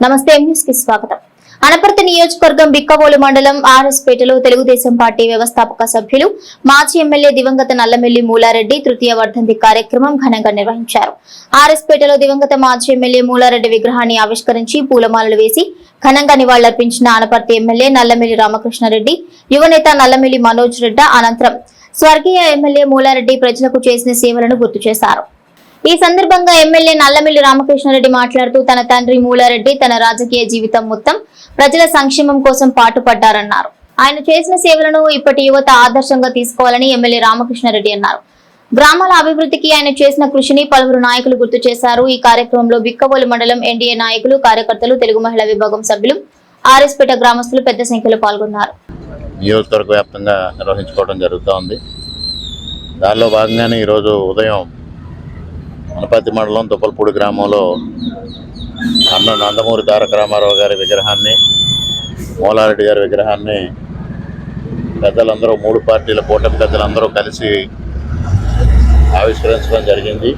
నమస్తే కి స్వాగతం. అనపర్తి నియోజకవర్గం బిక్కవోలు మండలం ఆర్ఎస్ పేటలో తెలుగుదేశం పార్టీ వ్యవస్థాపక సభ్యులు మాజీ ఎమ్మెల్యే దివంగత నల్లమెల్లి మూలారెడ్డి తృతీయ వర్ధంతి కార్యక్రమం ఘనంగా నిర్వహించారు. ఆర్ఎస్ పేటలో దివంగత మాజీ ఎమ్మెల్యే మూలారెడ్డి విగ్రహాన్ని ఆవిష్కరించి పూలమాలలు వేసి ఘనంగా నివాళులర్పించిన అనపర్తి ఎమ్మెల్యే నల్లమెల్లి రామకృష్ణారెడ్డి యువనేత నల్లమెల్లి మనోజ్ రెడ్డి అనంతరం స్వర్గీయ ఎమ్మెల్యే మూలారెడ్డి ప్రజలకు చేసిన సేవలను గుర్తు చేశారు. ఈ సందర్భంగా ఎమ్మెల్యే నల్లమిల్లి రామకృష్ణారెడ్డి మాట్లాడుతూ తన తండ్రి మూలారెడ్డి తన రాజకీయ జీవితం మొత్తం ప్రజల సంక్షేమం కోసం పాటుపడ్డారన్నారు. ఆయన చేసిన సేవలను ఇప్పటి యువత ఆదర్శంగా తీసుకోవాలని ఎమ్మెల్యే రామకృష్ణారెడ్డి అన్నారు. గ్రామాల అభివృద్ధికి ఆయన చేసిన కృషిని పలువురు నాయకులు గుర్తు చేశారు. ఈ కార్యక్రమంలో బిక్కవోలు మండలం ఎన్డీఏ నాయకులు కార్యకర్తలు తెలుగు మహిళా విభాగం సభ్యులు ఆర్ఎస్పేట గ్రామస్తులు పెద్ద సంఖ్యలో పాల్గొన్నారు. నియోజకవర్గ వ్యాప్తంగా నిర్వహించుకోవడం జరుగుతూ ఉంది దానిలో భాగంగానే ఈరోజు ఉదయం అనపతి మండలం తుప్పలపూడి గ్రామంలో అన్న నందమూరి తారక రామారావు గారి విగ్రహాన్ని మూలారెడ్డి గారి విగ్రహాన్ని పెద్దలందరూ మూడు పార్టీల కూటమి పెద్దలందరూ కలిసి ఆవిష్కరించడం జరిగింది.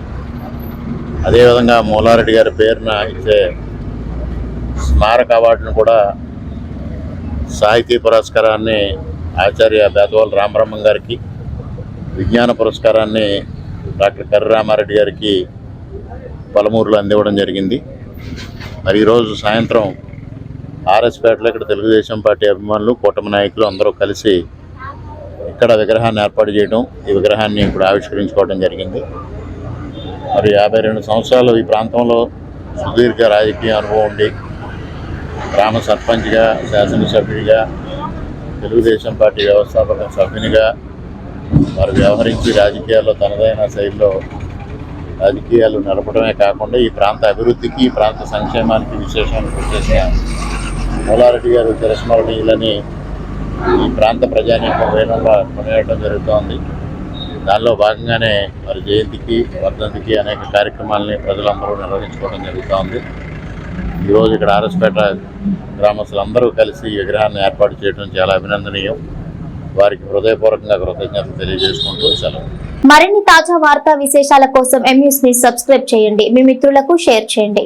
అదేవిధంగా మూలారెడ్డి గారి పేరున ఇచ్చే స్మారక అవార్డును కూడా సాహితీ పురస్కారాన్ని ఆచార్య బేదవాళ్ళ రామబ్రహ్మం గారికి విజ్ఞాన పురస్కారాన్ని డాక్టర్ కర్ర రామారెడ్డి గారికి పలమూరులో అందివ్వడం జరిగింది. మరి ఈరోజు సాయంత్రం ఆర్ఎస్పేటలో ఇక్కడ తెలుగుదేశం పార్టీ అభిమానులు కూటమి నాయకులు అందరూ కలిసి ఇక్కడ విగ్రహాన్ని ఏర్పాటు చేయడం ఈ విగ్రహాన్ని ఇప్పుడు ఆవిష్కరించుకోవడం జరిగింది. మరి యాభై రెండు సంవత్సరాలు ఈ ప్రాంతంలో సుదీర్ఘ రాజకీయ అనుభవం ఉండి గ్రామ సర్పంచ్గా శాసనసభ్యుడిగా తెలుగుదేశం పార్టీ వ్యవస్థాపక సభ్యునిగా వారు వ్యవహరించి రాజకీయాల్లో తనదైన శైలిలో రాజకీయాలు నడపడమే కాకుండా ఈ ప్రాంత అభివృద్ధికి ఈ ప్రాంత సంక్షేమానికి విశేషాన్ని చేసిన మూలారెడ్డి గారు తిరస్మరణీయులని ఈ ప్రాంత ప్రజానీకం వేణంగా కొనియడం జరుగుతోంది. దానిలో భాగంగానే వారి జయంతికి వర్ధంతికి అనేక కార్యక్రమాలని ప్రజలందరూ నిర్వహించుకోవడం జరుగుతోంది. ఈరోజు ఇక్కడ ఆర్ఎస్పేట గ్రామస్తులందరూ కలిసి ఈ విగ్రహాన్ని ఏర్పాటు చేయడం చాలా అభినందనీయం. వారికి హృదయపూర్వకంగా కృతజ్ఞతలు తెలియజేసుకుంటూ సెలవు. మరిన్ని తాజా వార్తా విశేషాల కోసం ఎంయూస్ని సబ్స్క్రైబ్ చేయండి. మీ మిత్రులకు షేర్ చేయండి.